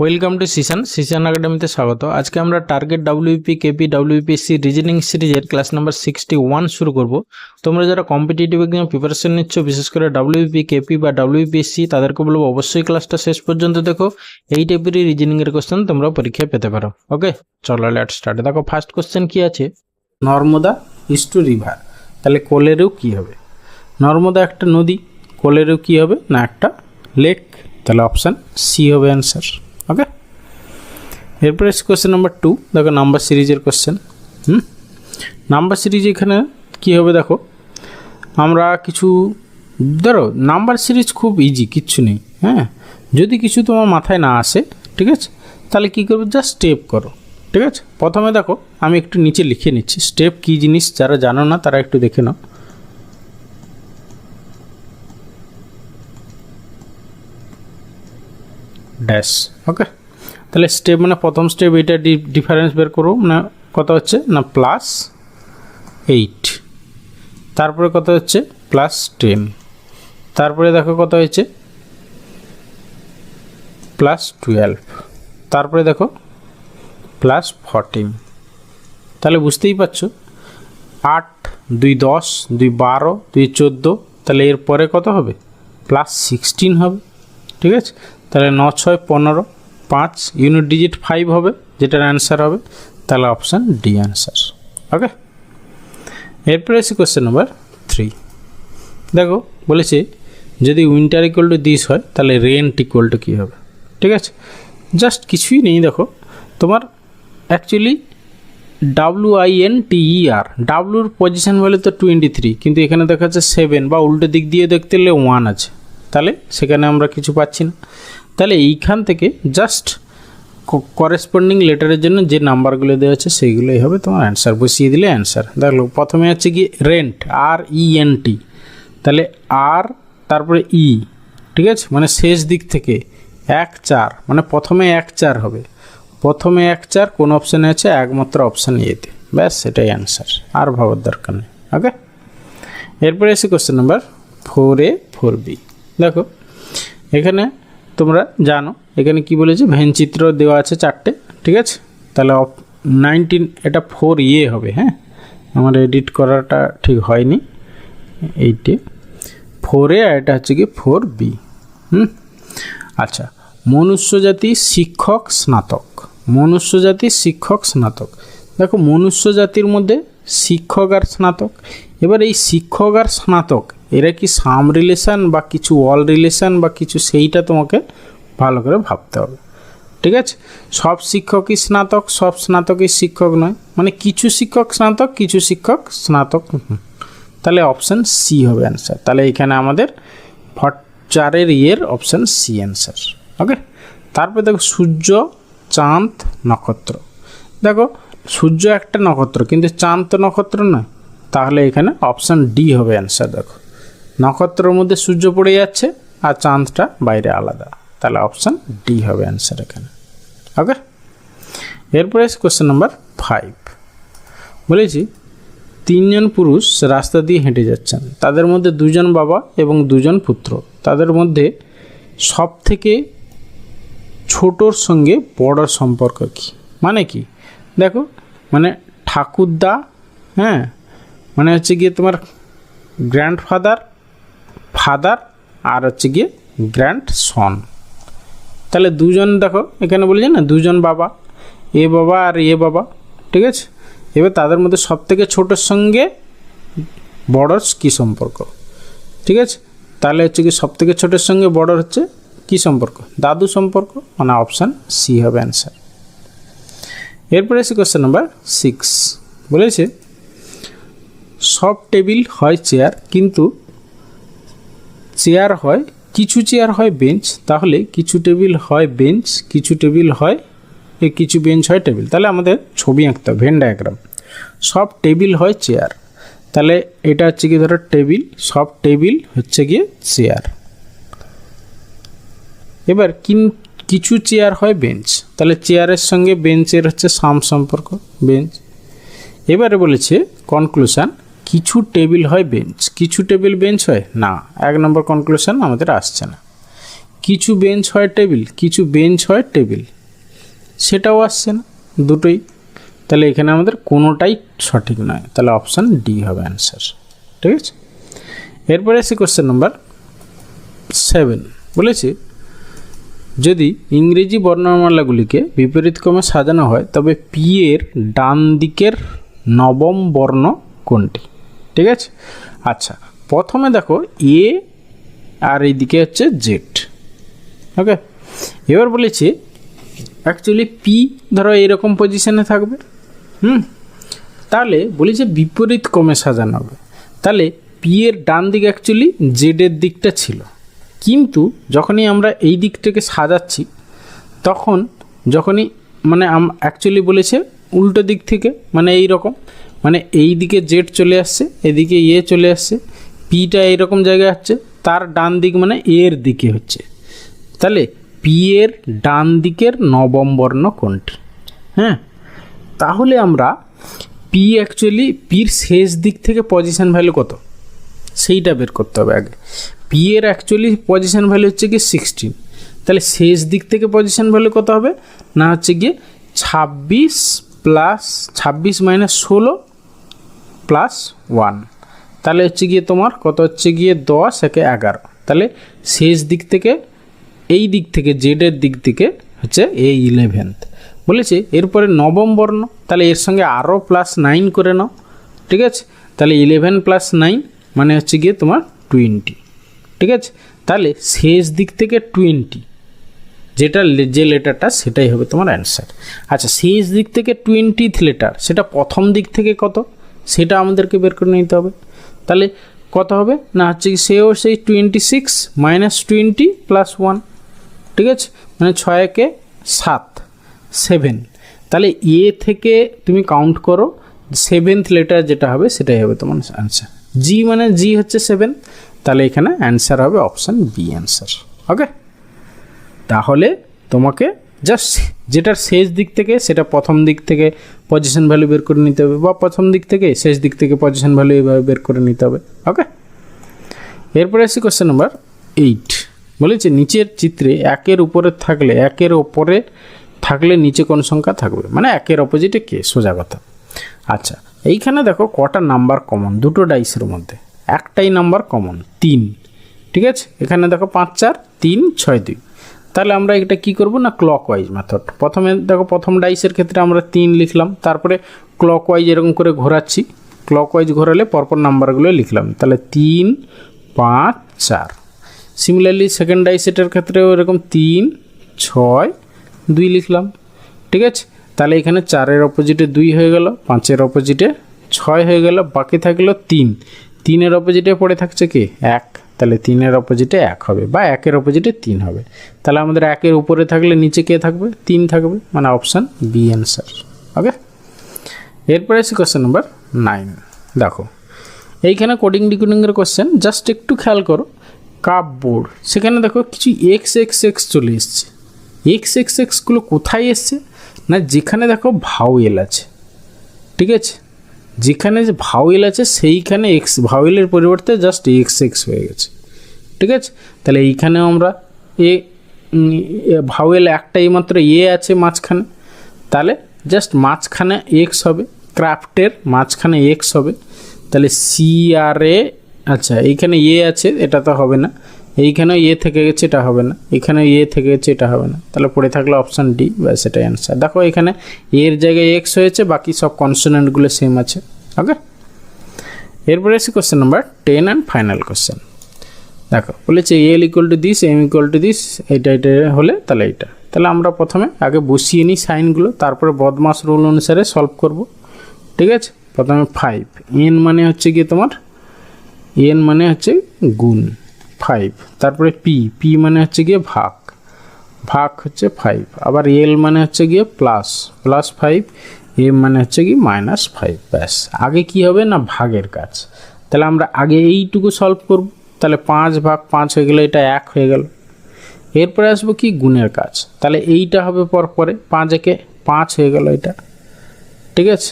Welcome to সিশন সিশন একাডেমিতে স্বাগত। আজকে আমরা target WP KP WPSC reasoning সিরিজের ক্লাস নাম্বার সিক্সটি ওয়ান শুরু করব। তোমরা যারা কম্পিটিটিভ এক্সাম প্রিপারেশন নিচ্ছ, বিশেষ করে ডাব্লিউপি কেপি বা ডাব্লিউপিএসসি তাদেরকে বলব অবশ্যই ক্লাসটা শেষ পর্যন্ত দেখো। এই টাইপেরই রিজনিংয়ের কোশ্চেন তোমরা পরীক্ষায় পেতে পারো। ওকে চলো লেট স্টার্ট দেখো ফার্স্ট কোশ্চেন কি আছে? নর্মদা ইস টু রিভার তাহলে কোলেরও কি হবে? নর্মদা একটা নদী, কোলেরও কি হবে না একটা লেক তাহলে অপশান সি হবে অ্যান্সার ওকে এরপরে কোশ্চেন নাম্বার টু দেখো নাম্বার সিরিজের কোশ্চেন হুম? নাম্বার সিরিজ এখানে কী হবে দেখো? আমরা কিছু, ধরো নাম্বার সিরিজ খুব ইজি কিচ্ছু নেই হ্যাঁ? যদি কিছু তোমার মাথায় না আসে, ঠিক আছে? তাহলে কী করবে? জাস্ট স্টেপ করো, ঠিক আছে? প্রথমে দেখো, আমি একটু নিচে লিখে নিচ্ছি। স্টেপ কী জিনিস? যারা জানো না, তারা একটু দেখে নাও। ড্যাশ ওকে তাহলে স্টেপ মানে প্রথম স্টেপ এইটা ডিফারেন্স বের করো মানে কত হচ্ছে? না প্লাস এইট তারপরে কত হচ্ছে? প্লাস টেন তারপরে দেখো কত হয়েছে? প্লাস টুয়েলভ তারপরে দেখো প্লাস ফরটিন তাহলে বুঝতেই পারছ? আট, দুই দশ, দুই বারো, দুই চোদ্দ। তাহলে এরপরে কত হবে? প্লাস সিক্সটিন হবে। ঠিক আছে? তাহলে ন ছয় পনেরো পাঁচ ইউনিট ডিজিট ফাইভ হবে, যেটার অ্যান্সার হবে, তাহলে অপশান ডি অ্যান্সার ওকে এরপরে এসে কোশ্চেন নাম্বার থ্রি দেখো, বলেছে, যদি উইন্টার ইকুয়াল টু দিস হয়, তাহলে রেন্ট ইকুয়াল টু কী হবে? ঠিক আছে? জাস্ট কিছুই নেই, দেখো। তোমার actually W I N T E R ডাব্লুর position বলে তো টোয়েন্টি থ্রি কিন্তু এখানে দেখা যাচ্ছে সেভেন বা উল্টো দিক দিয়ে দেখতে গেলে ওয়ান আছে। তাহলে সেখানে আমরা কিছু পাচ্ছি না। তাহলে এইখান থেকে জাস্ট করেসপন্ডিং লেটারের জন্য যে নাম্বারগুলো দেওয়া আছে সেইগুলোই হবে। তোমার অ্যান্সার বসিয়ে দিলে অ্যান্সার দেখল, প্রথমে হচ্ছে কি রেন্ট আর ই এন টি তাহলে আর তারপরে ই ঠিক আছে? মানে শেষ দিক থেকে এক চার মানে প্রথমে এক চার হবে। প্রথমে এক চার, কোন অপশানে আছে? একমাত্র অপশান ইয়েতে ব্যাস সেটাই অ্যান্সার আর ভাবার দরকার নেই ওকে এরপরে এসে question number four A four B দেখো, এখানে তোমরা জানো, এখানে কি বলেছে? ভেনচিত্র দেওয়া আছে চারটে, ঠিক আছে? তাহলে অফ নাইনটিন, এটা ফোর ইয়ে হবে হ্যাঁ? আমার এডিট করাটা ঠিক হয়নি, এইটে। ফোরে আর এটা হচ্ছে কি ফোর বি, হুম? আচ্ছা মনুষ্য জাতি শিক্ষক স্নাতক মনুষ্য জাতি শিক্ষক স্নাতক। দেখো মনুষ্য জাতির মধ্যে শিক্ষক আর স্নাতক। এবার এই শিক্ষক আর স্নাতক, এরা কি সাম রিলেশান বা কিছু অল রিলেশান বা কিছু সেইটা তোমাকে ভালো করে ভাবতে হবে। ঠিক আছে? সব শিক্ষকই স্নাতক, সব স্নাতকই শিক্ষক নয়। মানে কিছু শিক্ষক স্নাতক, কিছু শিক্ষক স্নাতক। তাহলে অপশান সি হবে অ্যান্সার তাহলে এখানে আমাদের ফট চারের ইয়ের অপশান সি অ্যান্সার ওকে তারপরে দেখো সূর্য, চাঁদ, নক্ষত্র। দেখো সূর্য একটা নক্ষত্র, কিন্তু চাঁদ তো নক্ষত্র নয়। তাহলে এখানে অপশান ডি হবে অ্যান্সার দেখো। নক্ষত্রের মধ্যে সূর্য পড়ে যাচ্ছে আর চাঁদটা বাইরে আলাদা। তাহলে অপশান ডি হবে অ্যান্সার এখানে। ওকে এরপরে কোশ্চেন নাম্বার ফাইভ বলেছি, তিনজন পুরুষ রাস্তা দিয়ে হেঁটে যাচ্ছেন। তাদের মধ্যে দুজন বাবা এবং দুজন পুত্র। তাদের মধ্যে সব থেকে ছোটোর সঙ্গে বড়র সম্পর্ক কি? মানে কি? দেখো মানে ঠাকুরদা হ্যাঁ মানে হচ্ছে গিয়ে তোমার গ্র্যান্ডফাদার ফাদার আর হচ্ছে গিয়ে গ্র্যান্ড সন তাহলে দুজন দেখো, এখানে বলেছে না, দুজন বাবা, এ বাবা আর এ বাবা, ঠিক আছে? এবার তাদের মধ্যে সব থেকে ছোটোর সঙ্গে বড়র কী সম্পর্ক? ঠিক আছে? তাহলে হচ্ছে কি সব থেকে ছোটোর সঙ্গে বড়র হচ্ছে কী সম্পর্ক? দাদু সম্পর্ক মানে অপশান সি হবে অ্যান্সার এরপরে এসে কোশ্চেন নাম্বার সিক্স বলেছে, সব টেবিল হয় চেয়ার কিন্তু চেয়ার হয়, কিছু চেয়ার হয় বেঞ্চ তাহলে কিছু টেবিল হয় বেঞ্চ কিছু টেবিল হয়, এ কিছু বেঞ্চ হয় টেবিল। তাহলে আমাদের ছবি আঁকতে হবে ভেন ডায়াগ্রাম সব টেবিল হয় চেয়ার তাহলে এটা হচ্ছে কি ধরো টেবিল, সব টেবিল হচ্ছে গিয়ে চেয়ার এবার কিন কিছু চেয়ার হয় বেঞ্চ তাহলে চেয়ারের সঙ্গে বেঞ্চের হচ্ছে সাম সম্পর্ক বেঞ্চ এবারে বলেছে কনক্লুশন কিছু টেবিল হয় বেঞ্চ কিছু টেবিল বেঞ্চ হয়? না, এক নম্বর কনক্লুশন আমাদের আসছে না। কিছু বেঞ্চ হয় টেবিল কিছু বেঞ্চ হয় টেবিল সেটাও আসছে না, দুটোই। তাহলে এখানে আমাদের কোনোটাই সঠিক নয়। তাহলে অপশান ডি হবে অ্যান্সার ঠিক আছে? এরপরে আসি কোশ্চেন নাম্বার সেভেন বলেছি যদি ইংরেজি বর্ণমালাগুলিকে বিপরীত ক্রমে সাজানো হয়, তবে পি এর ডান দিকের নবম বর্ণ কোনটি? ঠিক আছে? আচ্ছা প্রথমে দেখো এ আর এইদিকে হচ্ছে জেড। ওকে? এবার বলেছি অ্যাকচুয়ালি পি ধরো এরকম পজিশনে থাকবে, হুম? তাহলে বলেছে বিপরীত ক্রমে সাজানো হবে। তাহলে পি এর ডান দিক অ্যাকচুয়ালি জেডের দিকটা ছিল। কিন্তু যখনই আমরা এই দিক থেকে সাজাচ্ছি, তখন যখনই মানে অ্যাকচুয়ালি বলেছে উল্টো দিক থেকে মানে এই রকম মানে এই দিকে জেড চলে আসছে, এদিকে এ চলে আসছে পিটা এইরকম জায়গায় হচ্ছে, তার ডান দিক মানে এর দিকে হচ্ছে। তাহলে পি এর ডান দিকের নবম বর্ণ কোনটি? হ্যাঁ? তাহলে আমরা পি অ্যাকচুয়ালি পির শেষ দিক থেকে পজিশন ভ্যালু কত? সেইটা বের করতে হবে আগে। পি এর অ্যাকচুয়ালি পজিশন ভ্যালু হচ্ছে কি সিক্সটিন তাহলে শেষ দিক থেকে পজিশন ভ্যালু কত হবে? না হচ্ছে গিয়ে ছাব্বিশ প্লাস ছাব্বিশ মাইনাস ষোলো প্লাস ওয়ান তাহলে হচ্ছে গিয়ে তোমার কত হচ্ছে গিয়ে? দশ, একে এগারো। তাহলে শেষ দিক থেকে, এই দিক থেকে জেডের দিক থেকে হচ্ছে এই ইলেভেন্থ বলেছে, এরপরে নবম বর্ণ, তাহলে এর সঙ্গে আরও প্লাস নাইন করে নাও। ঠিক আছে? তাহলে ইলেভেন প্লাস নাইন মানে হচ্ছে গিয়ে তোমার টোয়েন্টি ঠিক আছে? তাহলে শেষ দিক থেকে টোয়েন্টি যেটা যে লেটারটা সেটাই হবে তোমার অ্যান্সার আচ্ছা শেষ দিক থেকে টোয়েন্টিথ লেটার সেটা প্রথম দিক থেকে কত? সেটা আমাদেরকে বের করে নিতে হবে। তাহলে কত হবে? না, হচ্ছে সেও সেই twenty six minus twenty plus one ঠিক আছে? মানে ছয়কে সাত সেভেন তাহলে এ থেকে তুমি কাউন্ট করো সেভেন্থ লেটার যেটা হবে, সেটাই হবে তোমার অ্যান্সার জি মানে জি হচ্ছে সেভেন তাহলে এখানে অ্যান্সার হবে অপশান বি অ্যান্সার ওকে তাহলে তোমাকে জাস্ট যেটার শেষ দিক থেকে, সেটা প্রথম দিক থেকে পজিশন ভ্যালু বের করে নিতে হবে বা প্রথম দিক থেকে শেষ দিক থেকে পজিশন ভ্যালু এইভাবে বের করে নিতে হবে ওকে এরপরে আসি কোশ্চেন নাম্বার এইট বলেছে নিচের চিত্রে একের উপরে থাকলে, একের ওপরে থাকলে নিচে কোন সংখ্যা থাকবে? মানে একের অপোজিটে কে? সোজা কথা। আচ্ছা এইখানে দেখো কটা নাম্বার কমন দুটো ডাইসের মধ্যে। একটাই নাম্বার কমন তিন। ঠিক আছে? এখানে দেখো পাঁচ, চার, তিন, ছয়, দুই। তাহলে আমরা এটা কি করব না ক্লক ওয়াইজ মেথড প্রথমে দেখো প্রথম ডাইসের ক্ষেত্রে আমরা তিন লিখলাম, তারপরে ক্লক ওয়াইজ এরকম করে ঘোরাচ্ছি। ক্লক ওয়াইজ ঘোরালে পরপর নাম্বারগুলো লিখলাম। তাহলে তিন, পাঁচ, চার। সিমিলারলি সেকেন্ড ডাইসেটের ক্ষেত্রেও এরকম তিন, ছয়, দুই লিখলাম। ঠিক আছে? তাহলে এখানে চারের অপোজিটে দুই হয়ে গেল, পাঁচের অপোজিটে ছয় হয়ে গেল, বাকি থাকল তিন। তিনের অপোজিটে পড়ে থাকছে কি? এক। তাহলে তিনের অপোজিটে এক হবে বা একের অপোজিটে তিন হবে। তাহলে আমাদের একের উপরে থাকলে নিচে কে থাকবে? তিন থাকবে। মানে অপশান বি অ্যান্সার ওকে এরপরে আছে কোশ্চেন নাম্বার নাইন দেখো, এইখানে কোডিং ডিকোডিংয়ের কোশ্চেন জাস্ট একটু খেয়াল করো। কাপ বোর্ড সেখানে দেখো কিছু এক্স এক্স এক্স চলে এসছে। এক্স এক্স এক্সগুলো কোথায় এসছে? না যেখানে দেখো ভাওয়েল আছে। ঠিক আছে? যেখানে যে ভাওয়েল আছে, সেইখানে এক্স ভাওয়েলের পরিবর্তে জাস্ট এক্স এক্স হয়ে গেছে। ঠিক আছে? তাহলে এইখানেও আমরা এ ভাওয়েল একটাই মাত্র এ আছে মাঝখানে। তাহলে জাস্ট মাঝখানে এক্স হবে ক্রাফটের মাঝখানে এক্স হবে। তাহলে সি আর এ আচ্ছা এইখানে এ আছে, এটা তো হবে না। এইখানেও এ থেকে গেছে, এটা হবে না। এখানে এ থেকে গেছে, এটা হবে না। তাহলে পড়ে থাকল অপশান ডি বা সেটাই অ্যান্সার দেখো এখানে এর জায়গায় এক্স হয়েছে, বাকি সব কনসোনেন্টগুলো সেম আছে। ওকে এরপরে এসে question number ten and final question দেখো, বলেছে L equal to this M equal to this এইটা এটা হলে তাহলে এইটা। তাহলে আমরা প্রথমে আগে বসিয়ে নিই সাইনগুলো তারপরে বদমাস রুল অনুসারে সলভ করব। ঠিক আছে? প্রথমে ফাইভ এন মানে হচ্ছে গিয়ে তোমার এন মানে হচ্ছে গুণ। ফাইভ তারপরে পি পি মানে হচ্ছে গিয়ে ভাগ। ভাগ হচ্ছে ফাইভ আবার এল মানে হচ্ছে গিয়ে প্লাস প্লাস ফাইভ এম মানে হচ্ছে কি মাইনাস ফাইভ ব্যাস। আগে কি হবে না ভাগের কাজ? তাহলে আমরা আগে এইটুকু সলভ করব। তাহলে পাঁচ ভাগ পাঁচ হয়ে গেলে, এটা এক হয়ে গেল। এরপরে আসব কি গুণের কাজ? তাহলে এইটা হবে পর পরে। পাঁচ একে পাঁচ হয়ে গেল এটা। ঠিক আছে?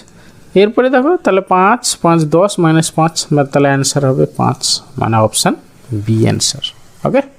এরপরে দেখো, তাহলে পাঁচ পাঁচ দশ মাইনাস পাঁচ তাহলে অ্যান্সার হবে পাঁচ। মানে অপশান বি অ্যান্সার ওকে